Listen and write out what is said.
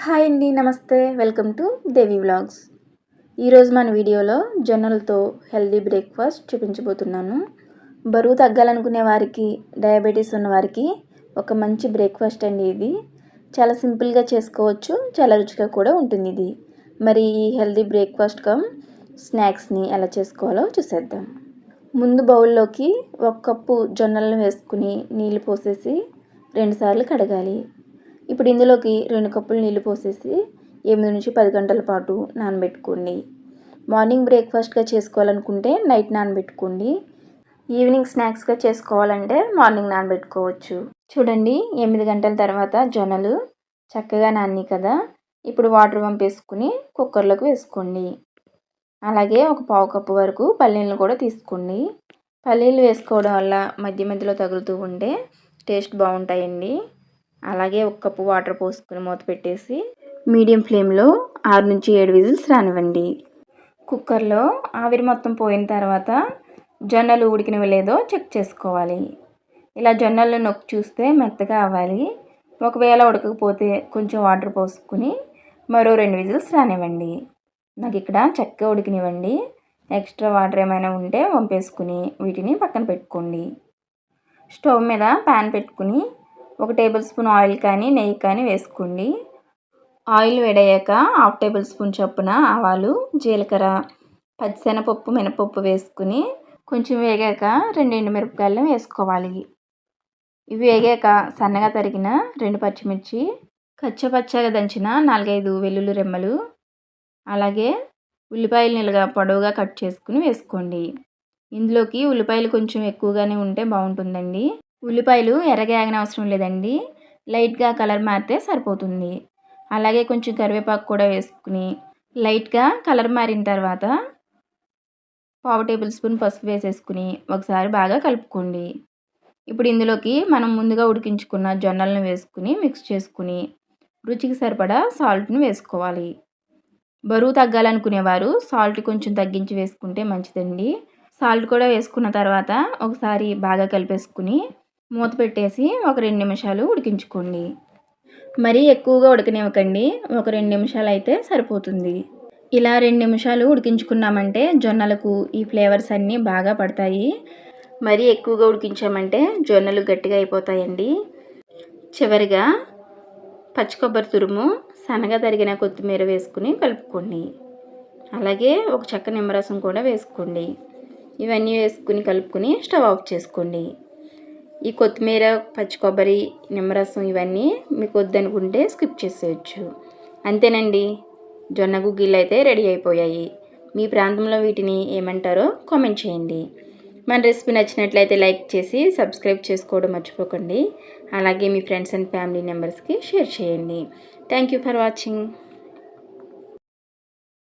Hi అండి నమస్తే. Welcome to Devi vlogs. ఈరోజు మన వీడియోలో జొన్నలతో హెల్దీ బ్రేక్ఫాస్ట్ చూపించబోతున్నాను. బరువు తగ్గాలనుకునే వారికి డయాబెటీస్ ఉన్న వారికి ఒక మంచి బ్రేక్ఫాస్ట్ అండి ఇది. చాలా సింపుల్గా చేసుకోవచ్చు చాలా రుచిగా కూడా ఉంటుంది ఇది. మరి ఈ హెల్దీ బ్రేక్ఫాస్ట్ కమ్ స్నాక్స్ని ఎలా చేసుకోవాలో చూసేద్దాం. ముందు బౌల్లోకి ఒక కప్పు జొన్నలను వేసుకుని నీళ్ళు పోసేసి రెండుసార్లు కడగాలి. ఇప్పుడు ఇందులోకి రెండు కప్పులు నీళ్ళు పోసేసి ఎనిమిది నుంచి పది గంటల పాటు నానబెట్టుకోండి. మార్నింగ్ బ్రేక్ఫాస్ట్గా చేసుకోవాలనుకుంటే నైట్ నానబెట్టుకోండి. ఈవినింగ్ స్నాక్స్గా చేసుకోవాలంటే మార్నింగ్ నానబెట్టుకోవచ్చు. చూడండి ఎనిమిది గంటల తర్వాత జొన్నలు చక్కగా నాని కదా. ఇప్పుడు వాటర్ పంపేసుకుని కుక్కర్లోకి వేసుకోండి. అలాగే ఒక పావు కప్పు వరకు పల్లీలను కూడా తీసుకోండి. పల్లీలు వేసుకోవడం వల్ల మధ్య మధ్యలో తగులుతూ ఉంటే టేస్ట్ బాగుంటాయండి. అలాగే ఒక కప్పు వాటర్ పోసుకుని మూత పెట్టేసి మీడియం ఫ్లేమ్లో ఆరు నుంచి ఏడు విజిల్స్ రానివ్వండి. కుక్కర్లో ఆవిరి మొత్తం పోయిన తర్వాత జొన్నలు ఉడికినవి లేదో చెక్ చేసుకోవాలి. ఇలా జొన్నలు నొక్కి చూస్తే మెత్తగా అవ్వాలి. ఒకవేళ ఉడకకపోతే కొంచెం వాటర్ పోసుకుని మరో రెండు విజిల్స్ రానివ్వండి. నాకు ఇక్కడ చక్కగా ఉడికినివ్వండి. ఎక్స్ట్రా వాటర్ ఏమైనా ఉంటే వంపేసుకుని వీటిని పక్కన పెట్టుకోండి. స్టవ్ మీద ప్యాన్ పెట్టుకుని ఒక టేబుల్ స్పూన్ ఆయిల్ కానీ నెయ్యి కానీ వేసుకోండి. ఆయిల్ వేడయ్యాక హాఫ్ టేబుల్ స్పూన్ చొప్పున ఆవాలు జీలకర్ర పచ్చిశనగపప్పు మినపప్పు వేసుకుని కొంచెం వేగాక రెండు ఎండుమిరపకాయలను వేసుకోవాలి. ఇవి వేగాక సన్నగా తరిగిన రెండు పచ్చిమిర్చి కచ్చపచ్చగా దంచిన నాలుగైదు వెల్లుల్లి రెమ్మలు అలాగే ఉల్లిపాయలు నిలుగా పొడవుగా కట్ చేసుకుని వేసుకోండి. ఇందులోకి ఉల్లిపాయలు కొంచెం ఎక్కువగానే ఉంటే బాగుంటుందండి. ఉల్లిపాయలు ఎర్రగా అవసరం లేదండి. లైట్గా కలర్ మారితే సరిపోతుంది. అలాగే కొంచెం కరివేపాకు కూడా వేసుకుని లైట్గా కలర్ మారిన తర్వాత పావు టేబుల్ స్పూన్ పసుపు వేసేసుకుని ఒకసారి బాగా కలుపుకోండి. ఇప్పుడు ఇందులోకి మనం ముందుగా ఉడికించుకున్న జొన్నలను వేసుకుని మిక్స్ చేసుకుని రుచికి సరిపడా సాల్ట్ని వేసుకోవాలి. బరువు తగ్గాలనుకునేవారు సాల్ట్ కొంచెం తగ్గించి వేసుకుంటే మంచిదండి. సాల్ట్ కూడా వేసుకున్న తర్వాత ఒకసారి బాగా కలిపేసుకుని మూత పెట్టేసి ఒక రెండు నిమిషాలు ఉడికించుకోండి. మరీ ఎక్కువగా ఉడకనివ్వకండి. ఒక రెండు నిమిషాలు అయితే సరిపోతుంది. ఇలా రెండు నిమిషాలు ఉడికించుకున్నామంటే జొన్నలకు ఈ ఫ్లేవర్స్ అన్నీ బాగా పడతాయి. మరీ ఎక్కువగా ఉడికించామంటే జొన్నలు గట్టిగా అయిపోతాయండి. చివరిగా పచ్చి కొబ్బరి తురుము సన్నగా తరిగిన కొత్తిమీర వేసుకుని కలుపుకోండి. అలాగే ఒక చక్క నిమ్మరసం కూడా వేసుకోండి. ఇవన్నీ వేసుకుని కలుపుకొని స్టవ్ ఆఫ్ చేసుకోండి. ఈ కొత్తిమీర పచ్చి కొబ్బరి నిమ్మరసం ఇవన్నీ మీకు వద్దనుకుంటే స్కిప్ చేసేయచ్చు. అంతేనండి. జొన్న గుగ్గిళ్ళు అయితే రెడీ అయిపోయాయి. మీ ప్రాంతంలో వీటిని ఏమంటారో కామెంట్ చేయండి. మన రెసిపీ నచ్చినట్లయితే లైక్ చేసి సబ్స్క్రైబ్ చేసుకోవడం మర్చిపోకండి. అలాగే మీ ఫ్రెండ్స్ అండ్ ఫ్యామిలీ మెంబర్స్కి షేర్ చేయండి. Thank you for watching.